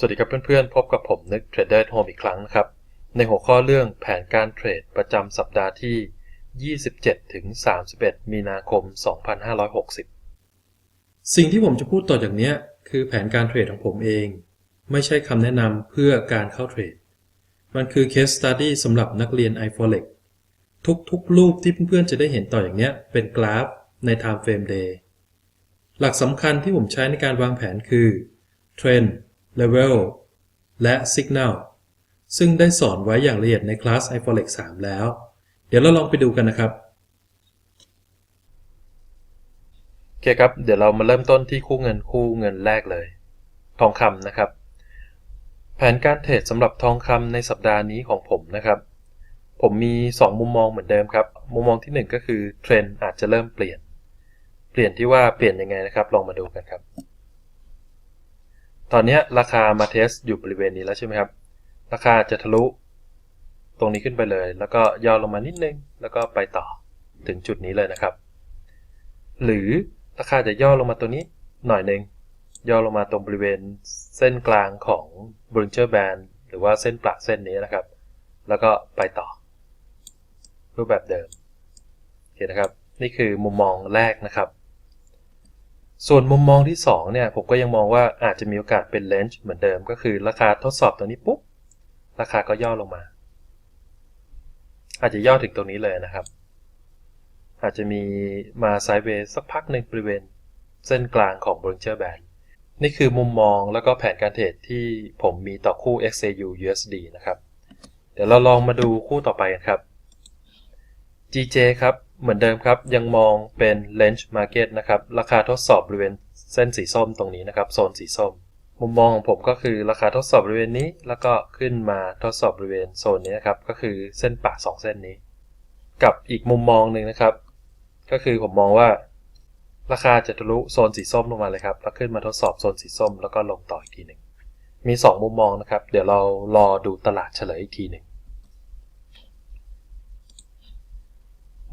สวัสดีครับเพื่อนๆ พบกับผมนึกเทรดเดอร์โฮมอีกครั้งนะครับ ในหัวข้อเรื่องแผนการเทรดประจำสัปดาห์ที่ 27 ถึง 31 มีนาคม 2560 สิ่งที่ผมจะพูดต่อจากนี้คือแผนการเทรดของผมเอง ไม่ใช่คำแนะนำเพื่อการเข้าเทรด มันคือ case study สำหรับนักเรียน iForex ทุกๆ รูปที่เพื่อนๆ จะได้เห็นต่ออย่างนี้เป็นกราฟใน time frame day หลักสำคัญที่ผมใช้ในการวางแผนคือ Trend Level และ Signal ซึ่งได้สอนไว้อย่างละเอียดในคลาส iForex 3 แล้ว เดี๋ยวเราลองไปดูกันนะครับ โอเคครับ เดี๋ยวเรามาเริ่มต้นที่คู่เงินคู่เงินแรกเลย ทองคำนะครับ แผนการเทรดสำหรับทองคำในสัปดาห์นี้ของผมนะครับ ผมมี 2 มุมมองเหมือนเดิมครับ มุมมองที่ 1 ก็คือเทรนด์อาจจะเริ่มเปลี่ยน เปลี่ยนที่ว่าเปลี่ยนยังไงนะครับ ลองมาดูกันครับ ตอนนี้ราคามาเทสอยู่บริเวณนี้แล้วใช่ไหมครับ ราคาจะทะลุตรงนี้ขึ้นไปเลย แล้วก็ย่อลงมานิดนึง แล้วก็ไปต่อถึงจุดนี้เลยนะครับ หรือราคาจะย่อลงมาตัวนี้หน่อยหนึ่งย่อลงมาตรงบริเวณเส้นกลางของ Bollinger Band หรือว่าเส้นประเส้นนี้นะครับ แล้วก็ไปต่อ รูปแบบเดิมโอเคนะครับ นี่คือมุมมองแรกนะครับ ส่วนมุมมองที่ 2 เนี่ย ผมก็ยังมองว่าอาจจะมีโอกาสเป็นเลนจ์เหมือนเดิม ก็คือราคาทดสอบตัวนี้ปุ๊บ ราคาก็ย่อลงมา อาจจะย่อถึงตรงนี้เลยนะครับ อาจจะมีมาไซด์เวย์สักพักหนึ่งบริเวณ เส้นกลางของ Bollinger Band นี่คือมุมมองแล้วก็แผนการเทรดที่ผมมีต่อคู่ XAU USD นะครับ เดี๋ยวเราลองมาดูคู่ต่อไปกันครับ GJ ครับ เหมือนเดิมครับ ยังมองเป็น Range Market นะครับ ราคาทดสอบบริเวณเส้นสีส้มตรงนี้นะครับ โซนสีส้ม มุมมองของผมก็คือราคาทดสอบบริเวณนี้ แล้วก็ขึ้นมาทดสอบบริเวณโซนนี้นะครับ ก็คือเส้นปะ2เส้นนี้ กับอีกมุมมองหนึ่งนะครับ ก็คือผมมองว่า ราคาจะทะลุโซนสีส้มลงมาเลยครับ แล้วขึ้นมาทดสอบโซนสีส้ม แล้วก็ลงต่ออีกทีหนึ่ง มี 2 มุมมองนะครับ เดี๋ยวเรารอดูตลาดเฉลยอีกทีหนึ่ง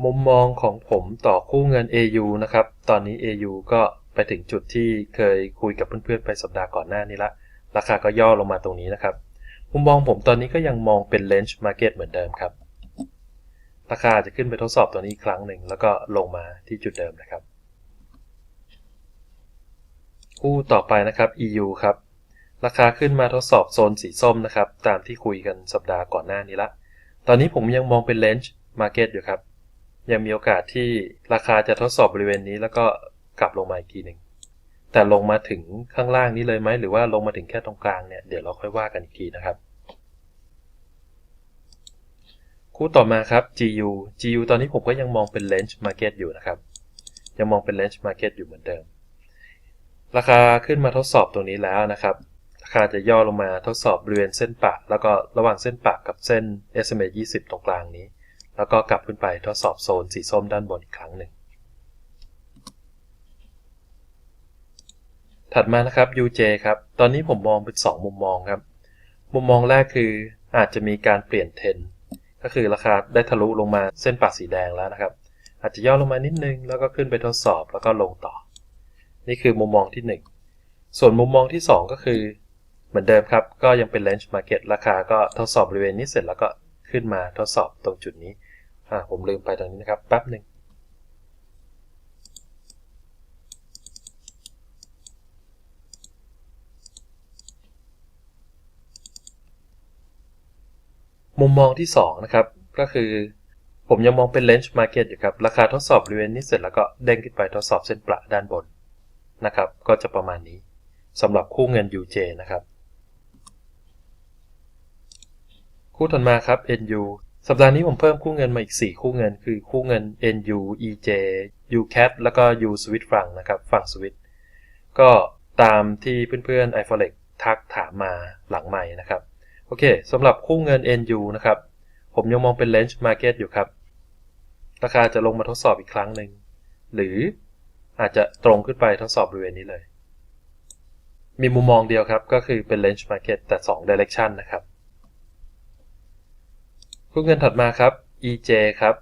มุมมองของผมต่อคู่เงิน AU นะครับ ตอนนี้ AU ก็ไปถึงจุดที่เคยคุยกับเพื่อนๆไปสัปดาห์ก่อนหน้านี้ละ ราคาก็ย่อลงมาตรงนี้นะครับ มุมมองผมตอนนี้ก็ยังมองเป็น range market เหมือนเดิมครับ ราคาจะขึ้นไปทดสอบตัวนี้อีกครั้งหนึ่ง แล้วก็ลงมาที่จุดเดิมนะครับ คู่ต่อไปนะครับ EU ครับ ราคาขึ้นมาทดสอบโซนสีส้มนะครับ ตามที่คุยกันสัปดาห์ก่อนหน้านี้ละ ตอนนี้ผมยังมองเป็น range market อยู่ครับ ยังมีโอกาสที่ราคาจะทดสอบบริเวณนี้ แล้วก็กลับลงมาอีกทีหนึ่งแต่ลงมาถึงข้างล่างนี้เลยไหมหรือว่าลงมาถึงแค่ตรงกลางเนี่ยเดี๋ยวเราค่อยว่ากันอีกทีนะครับ คู่ต่อมาครับ GU GU ตอนนี้ผมก็ยังมองเป็น range market อยู่นะครับ ยังมองเป็น range market อยู่เหมือนเดิม ราคาขึ้นมาทดสอบตรงนี้แล้วนะครับราคาจะย่อลงมาทดสอบบริเวณเส้นปะ แล้วก็ระหว่างเส้นปะกับเส้น SMA 20 ตรงกลางนี้ แล้วก็กลับขึ้นไปทดสอบโซนสีส้มด้านบนอีกครั้งหนึ่ง ถัดมานะครับ UJ ครับ ตอนนี้ผมมองเป็น 2 มุมมองครับ มุมมองแรกคืออาจจะมีการเปลี่ยนเทรนก็คือราคาได้ทะลุลงมาเส้นปะสีแดงแล้วนะครับ อาจจะย่อลงมานิดนึง แล้วก็ขึ้นไปทดสอบแล้วก็ลงต่อ นี่คือมุมมองที่ 1 ส่วนมุมมองที่ 2 ก็คือ เหมือนเดิมครับ ก็ยังเป็น range market ราคาก็ทดสอบบริเวณนี้เสร็จแล้วก็ขึ้นมาทดสอบตรงจุดนี้ อ่าผมลืมไปตรงนี้นะครับแป๊บหนึ่งมุมมองที่ 2 นะครับ ก็คือ ผมยังมองเป็น range market อยู่ครับ ราคาทดสอบบริเวณนี้เสร็จแล้วก็เด้งขึ้นไปทดสอบเส้นประด้านบนนะครับ ก็จะประมาณนี้สำหรับคู่เงิน UJ นะครับ คู่ถัดมาครับ NU สัปดาห์นี้ผมเพิ่มคู่เงินมาอีก 4 คู่เงิน คือคู่เงิน NU EJ UCAT แล้วก็ U Swiss franc นะครับ ฝั่งสวิตก็ตามที่เพื่อนๆ iForex ทักถามมาหลังใหม่นะครับ โอเคสำหรับคู่เงิน NU นะครับ ผมยังมองเป็น range market อยู่ครับ ราคาจะลงมาทดสอบอีกครั้งหนึ่ง หรืออาจจะตรงขึ้นไปทดสอบบริเวณนี้เลย มีมุมมองเดียวครับ ก็คือเป็น range market แต่ 2 direction นะครับ คู่เงินถัดมาครับ EJ ครับ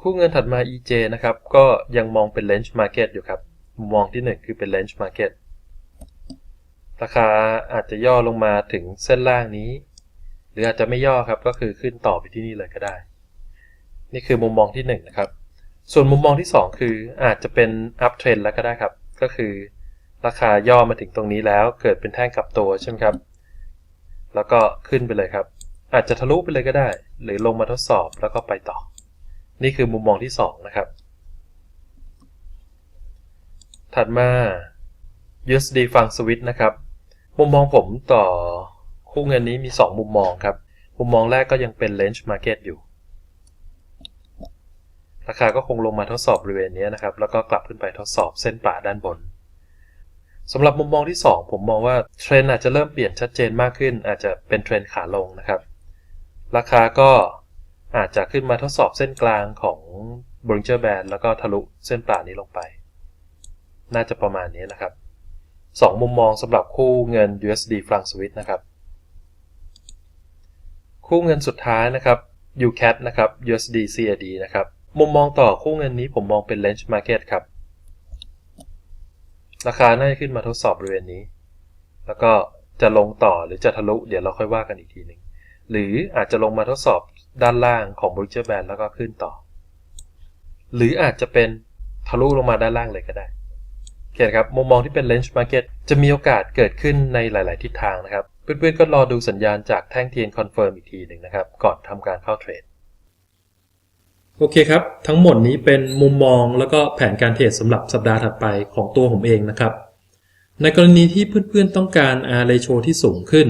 คู่เงินถัดมา EJ นะครับ ก็ยังมองเป็น range market อยู่ครับ มุมมองที่ 1 คือเป็น range market ราคาอาจจะย่อลงมาถึงเส้นล่างนี้ หรืออาจจะไม่ย่อครับก็คือขึ้นต่อไปที่นี่เลยก็ได้ นี่คือมุมมองที่1นะครับ ส่วนมุมมองที่ 2 คืออาจจะเป็น up trend แล้วก็ได้ครับ ก็คือ ราคาย่อมาถึงตรงนี้แล้วเกิดเป็นแท่งกลับตัวใช่ไหมครับ แล้วก็ขึ้นไปเลยครับ อาจจะทะลุไปเลยก็ได้ หรือลงมาทดสอบแล้วก็ไปต่อ นี่คือมุมมองที่ 2 นะครับ ถัดมา USD ฟังสวิตนะครับ มุมมองผมต่อคู่เงินนี้มี 2 มุมมองครับ มุมมองแรกก็ยังเป็น range market อยู่ ราคาก็คงลงมาทดสอบบริเวณนี้นะครับ แล้วก็กลับขึ้นไปทดสอบเส้นป่าด้านบน สำหรับมุมมองที่ 2 ผมมองว่าเทรนอาจจะเริ่มเปลี่ยนชัดเจนมากขึ้น อาจจะเป็นเทรนขาลงนะครับ ราคาก็อาจจะขึ้นมาทดสอบเส้นกลางของ Bollinger Band แล้วก็ทะลุเส้นป่านี้ลงไป น่าจะประมาณนี้นะครับ 2 มุมมองสำหรับคู่เงิน USD ฟรังสวิตนะครับ คู่เงินสุดท้ายนะครับ UCAT นะครับ USD CAD นะครับ มุมมองต่อคู่เงินนี้ผมมองเป็น range market ครับ ราคาน่าจะขึ้นมาทดสอบบริเวณนี้ แล้วก็จะลงต่อหรือจะทะลุ เดี๋ยวเราค่อยว่ากันอีกทีหนึ่งหรืออาจจะลงมาทดสอบด้านล่างของ Bollinger Band แล้วก็ขึ้นต่อ หรืออาจจะเป็นทะลุลงมาด้านล่างเลยก็ได้โอเคครับมุมมองที่เป็น range market จะมีโอกาสเกิดขึ้นในหลาย ๆ ทิศทางนะครับ เพื่อน ๆ ก็รอดูสัญญาณจากแท่งเทียนคอนเฟิร์มอีกทีหนึ่งนะครับ ก่อนทำการเข้าเทรด โอเคครับ ทั้งหมดนี้เป็นมุมมองแล้วก็แผนการเทรดสำหรับสัปดาห์ถัดไปของตัวผมเองนะครับ ในกรณีที่เพื่อนๆต้องการ R ratio ที่สูงขึ้น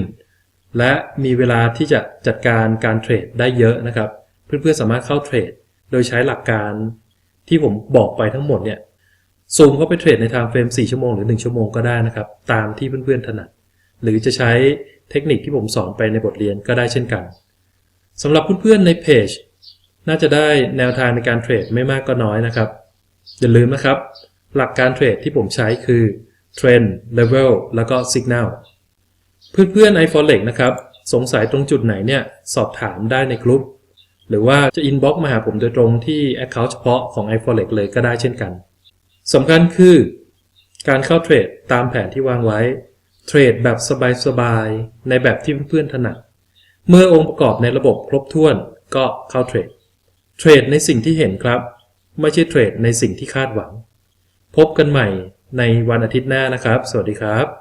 และมีเวลาที่จะจัดการการเทรดได้เยอะนะครับ เพื่อนๆสามารถเข้าเทรด โดยใช้หลักการที่ผมบอกไปทั้งหมดเนี่ยซูมเข้าไปเทรดในทม์เฟรม 4 ชั่วโมงหรือ 1 ชั่วโมงก็ได้นะครับ ตามที่เพื่อนๆถนัด หรือจะใช้เทคนิคที่ผมสอนไปในบทเรียนก็ได้เช่นกันสำหรับเพื่อนๆในเพจ น่าจะได้แนวทางในการเทรดไม่มากก็น้อยนะครับ อย่าลืมนะครับ หลักการเทรดที่ผมใช้คือ Trend Level แล้วก็ Signal เพื่อนๆ iForex นะครับ สงสัยตรงจุดไหนเนี่ยสอบถามได้ในกลุ่มหรือว่าจะ inbox มาหาผมโดยตรงที่ Account เฉพาะของ iForex เลยก็ได้เช่นกันสำคัญคือ การเข้าเทรดตามแผนที่วางไว้ เทรดแบบสบายๆ ในแบบที่เพื่อนๆถนัด เมื่อองค์ประกอบในระบบครบถ้วนก็เข้าเทรด เทรดในสิ่งที่เห็นครับ ไม่ใช่เทรดในสิ่งที่คาดหวัง พบกันใหม่ในวันอาทิตย์หน้านะครับ สวัสดีครับ